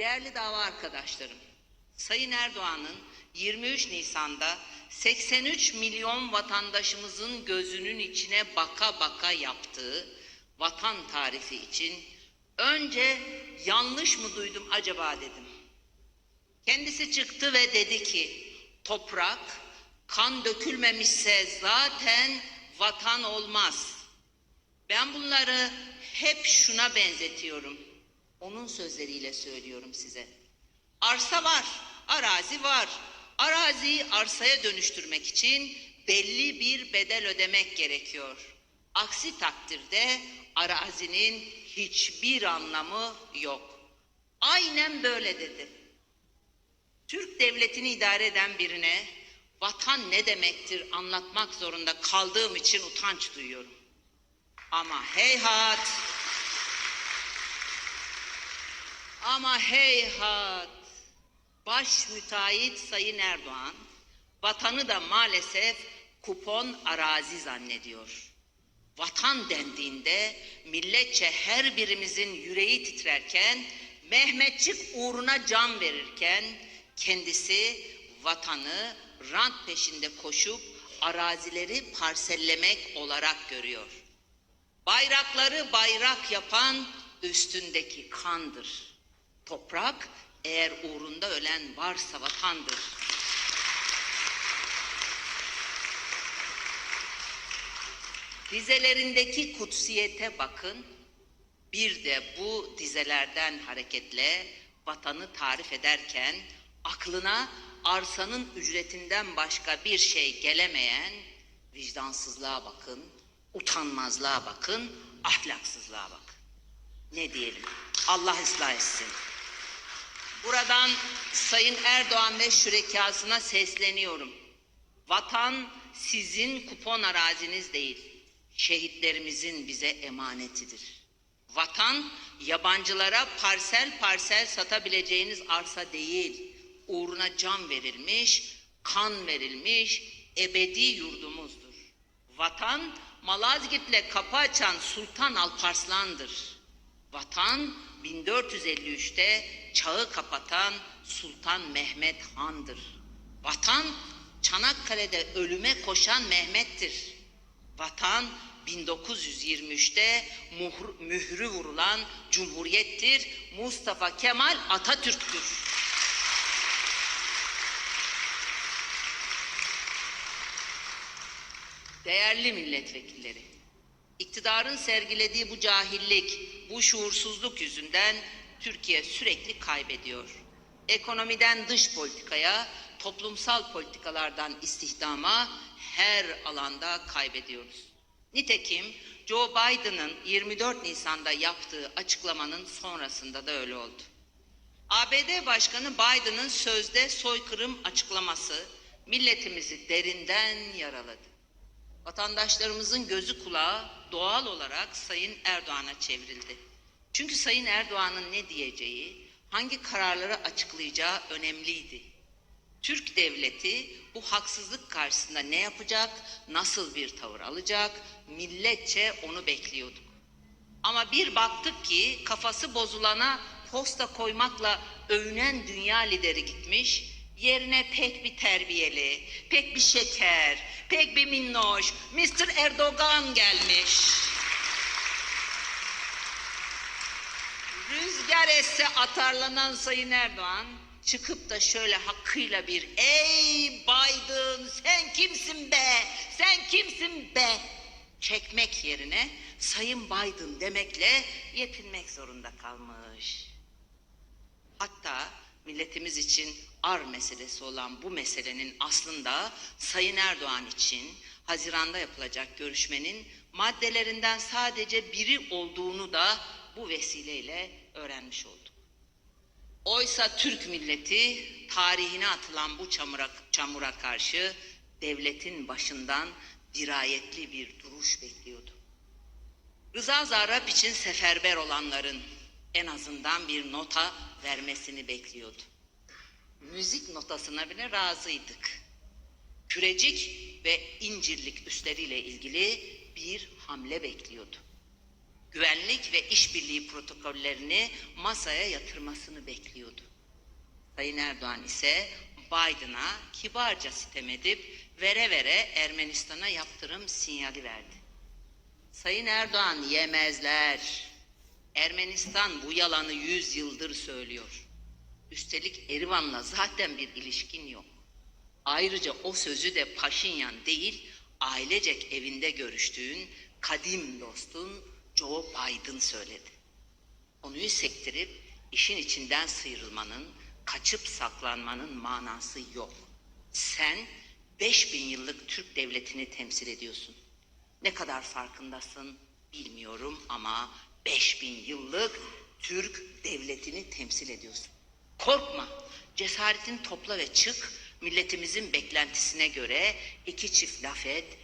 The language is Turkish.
Değerli dava arkadaşlarım, Sayın Erdoğan'ın 23 Nisan'da 83 milyon vatandaşımızın gözünün içine baka baka yaptığı vatan tarifi için önce yanlış mı duydum acaba dedim. Kendisi çıktı ve dedi ki toprak kan dökülmemişse zaten vatan olmaz. Ben bunları hep şuna benzetiyorum. Onun sözleriyle söylüyorum size. Arsa var, arazi var. Araziyi arsaya dönüştürmek için belli bir bedel ödemek gerekiyor. Aksi takdirde arazinin hiçbir anlamı yok. Aynen böyle dedi. Türk devletini idare eden birine vatan ne demektir anlatmak zorunda kaldığım için utanç duyuyorum. Ama heyhat, ama heyhat, baş müteahhit Sayın Erdoğan, vatanı da maalesef kupon arazi zannediyor. Vatan dendiğinde milletçe her birimizin yüreği titrerken, Mehmetçik uğruna can verirken, kendisi vatanı rant peşinde koşup arazileri parsellemek olarak görüyor. Bayrakları bayrak yapan üstündeki kandır. Toprak eğer uğrunda ölen varsa vatandır. Dizelerindeki kutsiyete bakın. Bir de bu dizelerden hareketle vatanı tarif ederken aklına arsanın ücretinden başka bir şey gelemeyen vicdansızlığa bakın, utanmazlığa bakın, ahlaksızlığa bakın. Ne diyelim? Allah ıslah etsin. Buradan Sayın Erdoğan ve şürekasına sesleniyorum. Vatan sizin kupon araziniz değil, şehitlerimizin bize emanetidir. Vatan yabancılara parsel parsel satabileceğiniz arsa değil, uğruna can verilmiş, kan verilmiş ebedi yurdumuzdur. Vatan Malazgirt'le kapı açan Sultan Alparslan'dır. Vatan 1453'te çağı kapatan Sultan Mehmet Han'dır. Vatan Çanakkale'de ölüme koşan Mehmet'tir. Vatan 1923'te muhr, mührü vurulan Cumhuriyettir. Mustafa Kemal Atatürk'tür. Değerli milletvekilleri, iktidarın sergilediği bu cahillik, bu şuursuzluk yüzünden Türkiye sürekli kaybediyor. Ekonomiden dış politikaya, toplumsal politikalardan istihdama her alanda kaybediyoruz. Nitekim Joe Biden'ın 24 Nisan'da yaptığı açıklamanın sonrasında da öyle oldu. ABD Başkanı Biden'ın sözde soykırım açıklaması milletimizi derinden yaraladı. Vatandaşlarımızın gözü kulağı doğal olarak Sayın Erdoğan'a çevrildi. Çünkü Sayın Erdoğan'ın ne diyeceği, hangi kararları açıklayacağı önemliydi. Türk devleti bu haksızlık karşısında ne yapacak, nasıl bir tavır alacak, milletçe onu bekliyorduk. Ama bir baktık ki kafası bozulana posta koymakla övünen dünya lideri gitmiş, yerine pek bir terbiyeli, pek bir şeker, pek bir minnoş Mr. Erdoğan gelmiş. Rüzgar esse atarlanan Sayın Erdoğan çıkıp da şöyle hakkıyla bir ey Biden sen kimsin be sen kimsin be çekmek yerine Sayın Biden demekle yetinmek zorunda kalmış. Hatta milletimiz için ar meselesi olan bu meselenin aslında Sayın Erdoğan için Haziran'da yapılacak görüşmenin maddelerinden sadece biri olduğunu da bu vesileyle öğrenmiş olduk. Oysa Türk milleti tarihine atılan bu çamura, çamura karşı devletin başından dirayetli bir duruş bekliyordu. Rıza Zarrab için seferber olanların en azından bir nota vermesini bekliyordu. Müzik notasına bile razıydık. Kürecik ve incirlik üstleriyle ilgili bir hamle bekliyordu. Güvenlik ve işbirliği protokollerini masaya yatırmasını bekliyordu. Sayın Erdoğan ise Biden'a kibarca sitem edip vere vere Ermenistan'a yaptırım sinyali verdi. Sayın Erdoğan yemezler. Ermenistan bu yalanı yüz yıldır söylüyor. Üstelik Erivan'la zaten bir ilişkin yok. Ayrıca o sözü de Paşinyan değil, ailecek evinde görüştüğün kadim dostun Joe Biden söyledi. Konuyu sektirip işin içinden sıyrılmanın, kaçıp saklanmanın manası yok. Sen 5000 yıllık Türk devletini temsil ediyorsun. Ne kadar farkındasın bilmiyorum ama 5000 yıllık Türk devletini temsil ediyorsun. Korkma, cesaretini topla ve çık. Milletimizin beklentisine göre iki çift laf et,